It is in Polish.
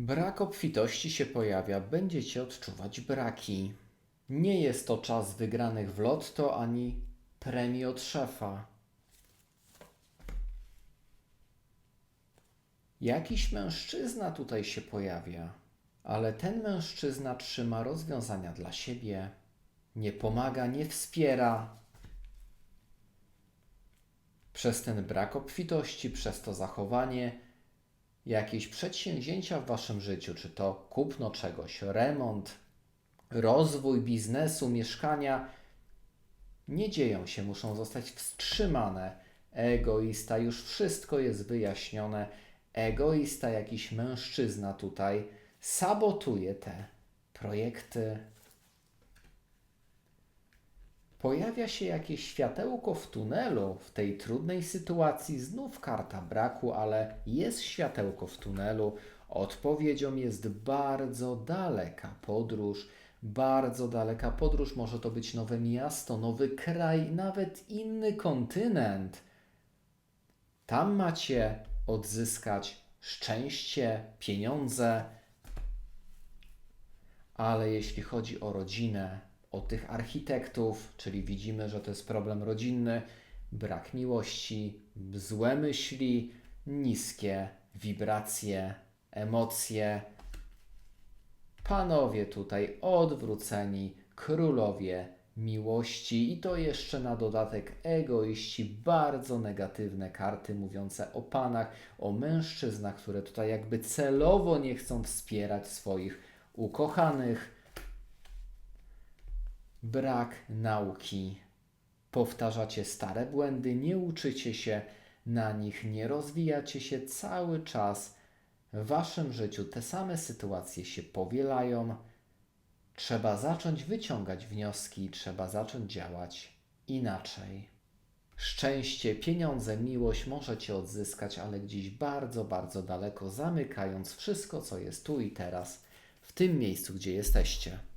Brak obfitości się pojawia, będziecie odczuwać braki. Nie jest to czas wygranych w lotto ani premii od szefa. Jakiś mężczyzna tutaj się pojawia, ale ten mężczyzna trzyma rozwiązania dla siebie, nie pomaga, nie wspiera. Przez ten brak obfitości, przez to zachowanie, jakieś przedsięwzięcia w waszym życiu, czy to kupno czegoś, remont, rozwój biznesu, mieszkania, nie dzieją się, muszą zostać wstrzymane. Egoista, już wszystko jest wyjaśnione. Egoista, jakiś mężczyzna tutaj sabotuje te projekty. Pojawia się jakieś światełko w tunelu w tej trudnej sytuacji. Znów karta braku, ale jest światełko w tunelu. Odpowiedzią jest bardzo daleka podróż. Bardzo daleka podróż. Może to być nowe miasto, nowy kraj, nawet inny kontynent. Tam macie odzyskać szczęście, pieniądze. Ale jeśli chodzi o rodzinę, o tych architektów, czyli widzimy, że to jest problem rodzinny, brak miłości, złe myśli, niskie wibracje, emocje. Panowie tutaj odwróceni, królowie miłości i to jeszcze na dodatek egoiści, bardzo negatywne karty mówiące o panach, o mężczyznach, które tutaj jakby celowo nie chcą wspierać swoich ukochanych brak nauki. Powtarzacie stare błędy, nie uczycie się na nich, nie rozwijacie się cały czas. W waszym życiu te same sytuacje się powielają. Trzeba zacząć wyciągać wnioski, trzeba zacząć działać inaczej. Szczęście, pieniądze, miłość możecie odzyskać, ale gdzieś bardzo, bardzo daleko, zamykając wszystko, co jest tu i teraz, w tym miejscu, gdzie jesteście.